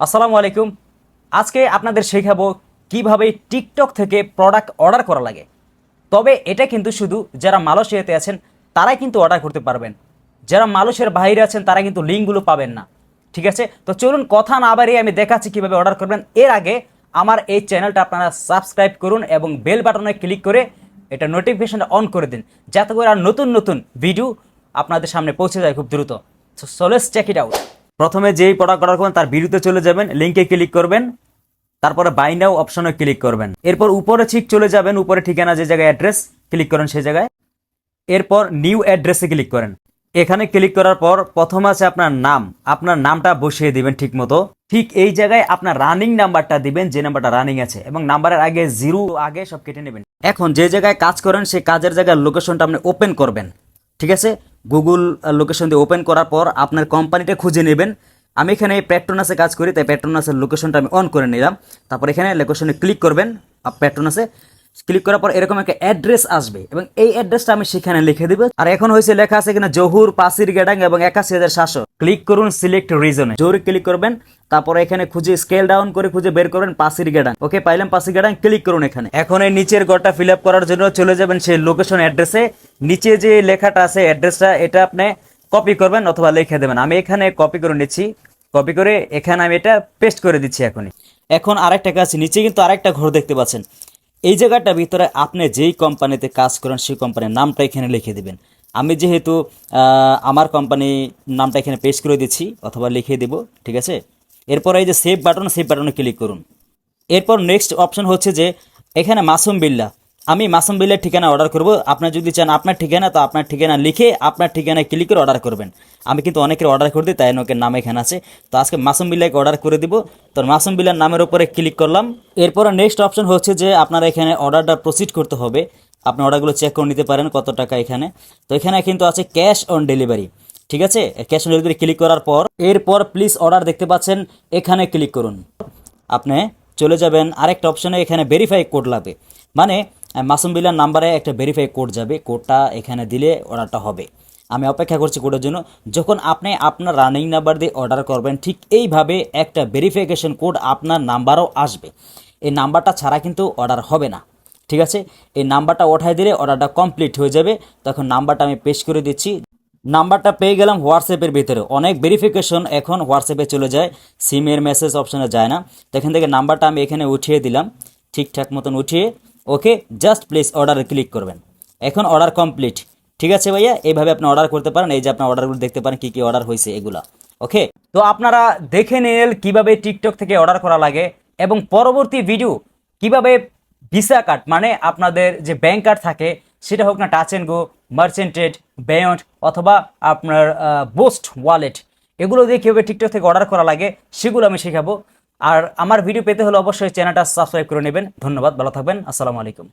আসসালামু আলাইকুম। আজকে আপনাদের শেখাবো কীভাবে টিকটক থেকে প্রোডাক্ট অর্ডার করা লাগে। তবে এটা কিন্তু শুধু যারা মালয়েশিয়াতে আছেন, তারাই কিন্তু অর্ডার করতে পারবেন। যারা মালয়েশিয়ার বাইরে আছেন, তারা কিন্তু লিঙ্কগুলো পাবেন না। ঠিক আছে? তো চলুন কথা না বাড়িয়ে আমি দেখাচ্ছি কীভাবে অর্ডার করবেন। এর আগে আমার এই চ্যানেলটা আপনারা সাবস্ক্রাইব করুন এবং বেল বাটনে ক্লিক করে এটা নোটিফিকেশনটা অন করে দিন। যাতে করে আর নতুন নতুন ভিডিও আপনাদের সামনে পৌঁছে যায় খুব দ্রুত। So let's check it out প্রথমে যেই প্রোডাক্ট অর্ডার করবেন, তার ভিডিওতে চলে যাবেন লিঙ্কে ক্লিক করবেন, তারপরে বাই নাও অপশনে ক্লিক করবেন। এরপর উপরে ঠিক চলে যাবেন, উপরে ঠিকানা যে জায়গায় অ্যাড্রেস ক্লিক করেন সেই জায়গায়। এরপর নিউ অ্যাড্রেসে ক্লিক করেন। এখানে ক্লিক করার পর প্রথম আছে আপনার নাম। আপনার নামটা বসিয়ে দিবেন ঠিক মতো ঠিক এই জায়গায় আপনার রানিং নাম্বারটা দিবেন, যে নাম্বারটা রানিং আছে, এবং নাম্বারের আগে জিরো আগে সব কেটে নেবেন। এখন যে জায়গায় কাজ করেন, সেই কাজের জায়গার লোকেশনটা আপনি ওপেন করবেন। ঠিক আছে? গুগল লোকেশন দিয়ে ওপেন করার পর আপনার কোম্পানিটা খুঁজে নেবেন। আমি এখানে প্যাট্রোনাসে কাজ করি, তাই প্যাট্রোনাসের লোকেশনটা আমি অন করে নিলাম। তারপর এখানে লোকেশনে ক্লিক করবেন পেট্রোনাসে ক্লিক করার পর এরকম একটা অ্যাড্রেস আসবে এবং এই অ্যাড্রেসটা আমি সেখানে লিখে দিব। আর এখন হয়েছে লেখা আছে কিনা জহুর, পাসির, গেডাং এবং একাশি হাজার সাতশো। ক্লিক করুন সিলেক্ট রিজনে জহুর ক্লিক করবেন, তারপরে এখানে খুঁজে স্কেল ডাউন করে খুঁজে বের করবেন পাসির, গেডাং। ওকে পাইলাম পাসির, গেডাং ক্লিক করুন এখানে। এখন এই নিচের ঘরটা ফিল আপ করার জন্য চলে যাবেন সেই লোকেশন অ্যাড্রেসে নিচে যে লেখাটা আছে অ্যাড্রেসটা এটা আপনি কপি করবেন অথবা লিখে দেবেন। আমি এখানে কপি করে নিচ্ছি। কপি করে এখানে আমি এটা পেস্ট করে দিচ্ছি এখনই। এখন আরেকটা কাজ, নিচে কিন্তু আরেকটা ঘর দেখতে পাচ্ছেন। এই জায়গাটার ভিতরে আপনি যেই কোম্পানিতে কাজ করেন, সেই কোম্পানির নামটা এখানে লিখে দেবেন। আমি যেহেতু আমার কোম্পানি নামটা এখানে পেশ করে দিচ্ছি অথবা লিখে দেব, ঠিক আছে? এরপর এই যে সেভ বাটন সেভ বাটনে ক্লিক করুন। এরপর নেক্সট অপশন হচ্ছে যে, এখানে মাসুম বিল্লা আমি মাসুম বিল্লার ঠিকানা অর্ডার করব। আপনার যদি চান আপনার ঠিকানা, তো আপনার ঠিকানা লিখে আপনার ঠিকানায় ক্লিক করে অর্ডার করবেন। আমি কিন্তু অনেকের অর্ডার করে দিই, তাই ওকে নাম এখানে আছে। তো আজকে মাসুম বিল্লাকে অর্ডার করে দিব। তো মাসুম বিল্লার নামের উপরে ক্লিক করলাম। এরপর নেক্সট অপশন হচ্ছে যে আপনার এখানে অর্ডারটা প্রসিড করতে হবে। আপনি অর্ডারগুলো চেক করে নিতে পারেন কত টাকা এখানে। তো এখানে কিন্তু আছে ক্যাশ অন ডেলিভারি ঠিক আছে? ক্যাশ অন ডেলিভারি ক্লিক করার পর, এরপর প্লিজ অর্ডার দেখতে পাচ্ছেন, এখানে ক্লিক করুন। আপনি চলে যাবেন আরেকটা অপশনে এখানে ভেরিফাই কোড লাগবে। মানে মাসুম বিল্লার নাম্বারে একটা ভেরিফাই কোড যাবে কোডটা এখানে দিলে অর্ডারটা হবে। আমি অপেক্ষা করছি কোডের জন্য, যখন আপনি আপনার রানিং নাম্বার দিয়ে অর্ডার করবেন, ঠিক এইভাবে একটা ভেরিফিকেশন কোড আপনার নাম্বারও আসবে। এই নাম্বারটা ছাড়া কিন্তু অর্ডার হবে না। ঠিক আছে? এই নাম্বারটা ওঠাই দিলে অর্ডারটা কমপ্লিট হয়ে যাবে। তখন নাম্বারটা আমি পেশ করে দিচ্ছি। নাম্বারটা পেয়ে গেলাম হোয়াটসঅ্যাপের ভিতরে। অনেক ভেরিফিকেশন এখন হোয়াটসঅ্যাপে চলে যায়। সিমের মেসেজ অপশনে যায় না। তো এখান থেকে নাম্বারটা আমি এখানে উঠিয়ে দিলাম। ঠিকঠাক মতন উঠিয়ে ওকে জাস্ট প্লিজ অর্ডারে ক্লিক করবেন। এখন অর্ডার কমপ্লিট ঠিক আছে ভাইয়া? এইভাবে আপনি অর্ডার করতে পারেন। এই যে আপনার অর্ডারগুলো দেখতে পারেন, কী কী অর্ডার হয়েছে এগুলা। ওকে? তো আপনারা দেখে নিলেন কীভাবে টিকটক থেকে অর্ডার করা লাগে এবং পরবর্তী ভিডিও কীভাবে ভিসা কার্ড মানে আপনাদের যে ব্যাংক কার্ড থাকে, সেটা হোক না Touch and Go Merchantrade beyond অথবা আপনার বোস্ট ওয়ালেট এগুলো দিয়ে কীভাবে টিকটক থেকে অর্ডার করা লাগে, সেগুলো আমি শেখাবো। আর আমার ভিডিও পেতে হলে অবশ্যই চ্যানেলটা সাবস্ক্রাইব করে নেবেন। ধন্যবাদ, ভালো থাকবেন। আসসালামু আলাইকুম।